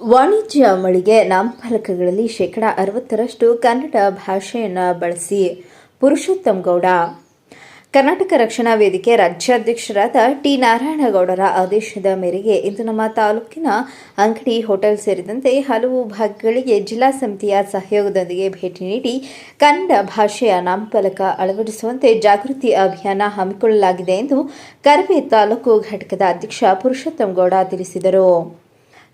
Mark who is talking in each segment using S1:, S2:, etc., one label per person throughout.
S1: ವಾಣಿಜ್ಯ ಮಳಿಗೆ ನಾಮಫಲಕಗಳಲ್ಲಿ ಶೇಕಡ ಅರವತ್ತರಷ್ಟು ಕನ್ನಡ ಭಾಷೆಯನ್ನು ಬಳಸಿ ಪುರುಷೋತ್ತಮ್ ಗೌಡ. ಕರ್ನಾಟಕ ರಕ್ಷಣಾ ವೇದಿಕೆ ರಾಜ್ಯಾಧ್ಯಕ್ಷರಾದ ಟಿ ನಾರಾಯಣಗೌಡರ ಆದೇಶದ ಮೇರೆಗೆ ಇಂದು ನಮ್ಮ ತಾಲೂಕಿನ ಅಂಗಡಿ, ಹೋಟೆಲ್ ಸೇರಿದಂತೆ ಹಲವು ಭಾಗಗಳಿಗೆ ಜಿಲ್ಲಾ ಸಮಿತಿಯ ಸಹಯೋಗದೊಂದಿಗೆ ಭೇಟಿ ನೀಡಿ ಕನ್ನಡ ಭಾಷೆಯ ನಾಮಫಲಕ ಅಳವಡಿಸುವಂತೆ ಜಾಗೃತಿ ಅಭಿಯಾನ ಹಮ್ಮಿಕೊಳ್ಳಲಾಗಿದೆ ಎಂದು ಕರವೇ ತಾಲೂಕು ಘಟಕದ ಅಧ್ಯಕ್ಷ ಪುರುಷೋತ್ತಮ್ ಗೌಡ ತಿಳಿಸಿದರು.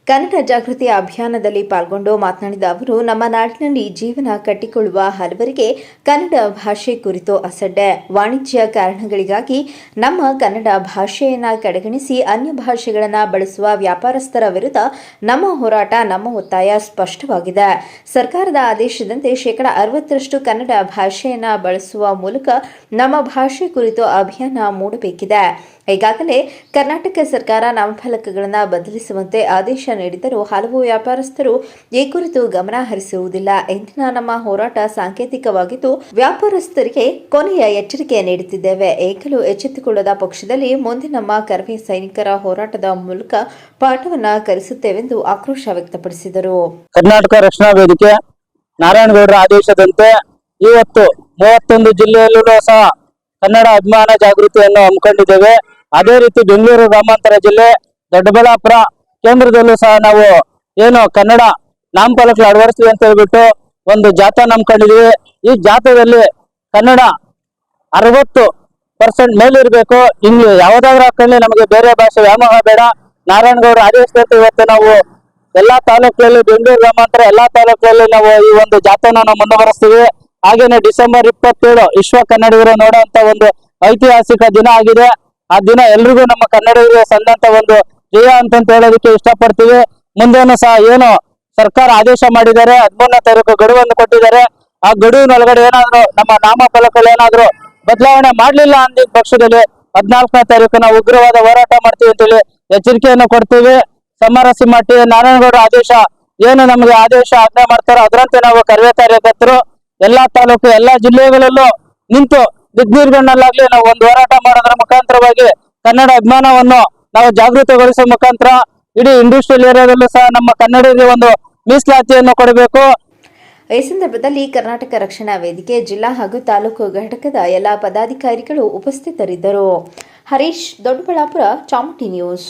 S1: ಕನ್ನಡ ಜಾಗೃತಿ ಅಭಿಯಾನದಲ್ಲಿ ಪಾಲ್ಗೊಂಡು ಮಾತನಾಡಿದ ಅವರು, ನಮ್ಮ ನಾಡಿನಲ್ಲಿ ಜೀವನ ಕಟ್ಟಿಕೊಳ್ಳುವ ಹಲವರಿಗೆ ಕನ್ನಡ ಭಾಷೆ ಕುರಿತು ಅಸಡ್ಡೆ. ವಾಣಿಜ್ಯ ಕಾರಣಗಳಿಗಾಗಿ ನಮ್ಮ ಕನ್ನಡ ಭಾಷೆಯನ್ನು ಕಡೆಗಣಿಸಿ ಅನ್ಯ ಭಾಷೆಗಳನ್ನು ಬಳಸುವ ವ್ಯಾಪಾರಸ್ಥರ ವಿರುದ್ಧ ನಮ್ಮ ಹೋರಾಟ, ನಮ್ಮ ಒತ್ತಾಯ ಸ್ಪಷ್ಟವಾಗಿದೆ. ಸರ್ಕಾರದ ಆದೇಶದಂತೆ ಶೇಕಡ ಅರವತ್ತರಷ್ಟು ಕನ್ನಡ ಭಾಷೆಯನ್ನು ಬಳಸುವ ಮೂಲಕ ನಮ್ಮ ಭಾಷೆ ಕುರಿತು ಅಭಿಯಾನ ಮೂಡಬೇಕಿದೆ. ಈಗಾಗಲೇ ಕರ್ನಾಟಕ ಸರ್ಕಾರ ನಾಮಫಲಕಗಳನ್ನು ಬದಲಿಸುವಂತೆ ಆದೇಶ ನೀಡಿದರೂ ಹಲವು ವ್ಯಾಪಾರಸ್ಥರು ಈ ಕುರಿತು ಗಮನ ಹರಿಸುವುದಿಲ್ಲ ಇಂದಿನ ನಮ್ಮ ಹೋರಾಟ ಸಾಂಕೇತಿಕವಾಗಿದ್ದು, ವ್ಯಾಪಾರಸ್ಥರಿಗೆ ಕೊನೆಯ ಎಚ್ಚರಿಕೆ ನೀಡುತ್ತಿದ್ದೇವೆ. ಏಕಲು ಎಚ್ಚೆತ್ತುಕೊಳ್ಳದ ಪಕ್ಷದಲ್ಲಿ ಮುಂದೆ ನಮ್ಮ ಕರವೇ ಸೈನಿಕರ ಹೋರಾಟದ ಮೂಲಕ ಪಾಠವನ್ನ ಕಲಿಸುತ್ತೇವೆಂದು ಆಕ್ರೋಶ ವ್ಯಕ್ತಪಡಿಸಿದರು.
S2: ಕರ್ನಾಟಕ ರಕ್ಷಣಾ ವೇದಿಕೆ, ನಾರಾಯಣಗೌಡರ ಆದೇಶದಂತೆ ಇವತ್ತು ಮೂವತ್ತೊಂದು ಜಿಲ್ಲೆಯಲ್ಲೂ ಸಹ ಕನ್ನಡ ಅಭಿಮಾನ ಜಾಗೃತಿಯನ್ನು ಹಮ್ಮಿಕೊಂಡಿದ್ದೇವೆ. ಅದೇ ರೀತಿ ಬೆಂಗಳೂರು, ಗ್ರಾಮಾಂತರ ಜಿಲ್ಲೆ, ದೊಡ್ಡಬಳ್ಳಾಪುರ ಕೇಂದ್ರದಲ್ಲೂ ಸಹ ನಾವು ಏನು ಕನ್ನಡ ನಾಮಫಲಕ ಅಳವಡಿಸ್ತೀವಿ ಅಂತ ಹೇಳ್ಬಿಟ್ಟು ಒಂದು ಜಾಥಾ ನಂಬ್ಕೊಂಡಿದೀವಿ ಈ ಜಾಥಾದಲ್ಲಿ ಕನ್ನಡ ಅರವತ್ತು ಪರ್ಸೆಂಟ್ ಮೇಲಿರ್ಬೇಕು ಇಲ್ಲಿ ಯಾವ್ದಾದ್ರು ಹಾಕೊಂಡು ನಮಗೆ ಬೇರೆ ಭಾಷೆ ವ್ಯಾಮೋಹ ಬೇಡ. ನಾರಾಯಣಗೌಡ ಆದೇಶದಂತೆ ಇವತ್ತು ನಾವು ಎಲ್ಲಾ ತಾಲೂಕಲ್ಲಿ ಬೆಂಗಳೂರು ಗ್ರಾಮಾಂತರ ಎಲ್ಲಾ ತಾಲೂಕಲ್ಲಿ ನಾವು ಈ ಒಂದು ಜಾಥಾನ ನಾವು ಮುಂದುವರಿಸ್ತೀವಿ. ಹಾಗೇನೆ ಡಿಸೆಂಬರ್ ಇಪ್ಪತ್ತೇಳು ವಿಶ್ವ ಕನ್ನಡಿಗರು ನೋಡುವಂತ ಒಂದು ಐತಿಹಾಸಿಕ ದಿನ ಆಗಿದೆ. ಆ ದಿನ ಎಲ್ರಿಗೂ ನಮ್ಮ ಕನ್ನಡಿಗರಿಗೆ ಸಂದಂತ ಒಂದು ಜಯ ಅಂತಂತ ಹೇಳೋದಕ್ಕೆ ಇಷ್ಟಪಡ್ತೀವಿ. ಮುಂದೇನು ಸಹ ಏನು ಸರ್ಕಾರ ಆದೇಶ ಮಾಡಿದ್ದಾರೆ, ಹದಿಮೂರನೇ ತಾರೀಕು ಗಡುವನ್ನು ಕೊಟ್ಟಿದ್ದಾರೆ. ಆ ಗಡುವಿನೊಳಗಡೆ ಏನಾದ್ರು ನಮ್ಮ ನಾಮಫಲಕಗಳು ಏನಾದ್ರು ಬದಲಾವಣೆ ಮಾಡ್ಲಿಲ್ಲ ಅಂದಿದ್ದ ಪಕ್ಷದಲ್ಲಿ ಹದಿನಾಲ್ಕನೇ ತಾರೀಕು ನಾವು ಉಗ್ರವಾದ ಹೋರಾಟ ಮಾಡ್ತೀವಿ ಅಂತೇಳಿ ಎಚ್ಚರಿಕೆಯನ್ನು ಕೊಡ್ತೀವಿ. ಸಮರಸಿ ಮಾಡಿ ನಾರಾಯಣಗೌಡ ಆದೇಶ ಏನು ನಮಗೆ ಆದೇಶ ಆಜ್ಞೆ ಮಾಡ್ತಾರೋ ಅದರಂತೆ ನಾವು ಕರವೇ ಕಾರ್ಯಕರ್ತರು, ಎಲ್ಲಾ ತಾಲೂಕು, ಎಲ್ಲಾ ಜಿಲ್ಲೆಗಳಲ್ಲೂ ನಿಂತು ದಿಗ್ನಿರ್ಗಣ್ಣಲ್ಲಾಗ್ಲಿ ನಾವು ಒಂದು ಹೋರಾಟ ಮಾಡೋದ್ರ ಮುಖಾಂತರವಾಗಿ ಕನ್ನಡ ಅಭಿಮಾನವನ್ನು ನಾವು ಜಾಗೃತಿಗೊಳಿಸುವ ಮುಖಾಂತರ ಇಡೀ ಇಂಡಸ್ಟ್ರಿಯಲ್ ಏರಿಯಾದಲ್ಲೂ ಸಹ ನಮ್ಮ ಕನ್ನಡಿಗರಿಗೆ ಒಂದು ಮೀಸಲಾತಿಯನ್ನು ಕೊಡಬೇಕು.
S1: ಈ ಸಂದರ್ಭದಲ್ಲಿ ಕರ್ನಾಟಕ ರಕ್ಷಣಾ ವೇದಿಕೆ, ಜಿಲ್ಲಾ ಹಾಗೂ ತಾಲೂಕು ಘಟಕದ ಎಲ್ಲ ಪದಾಧಿಕಾರಿಗಳು ಉಪಸ್ಥಿತರಿದ್ದರು. ಹರೀಶ್, ದೊಡ್ಡಬಳ್ಳಾಪುರ ಚಾಮುಟಿ ನ್ಯೂಸ್.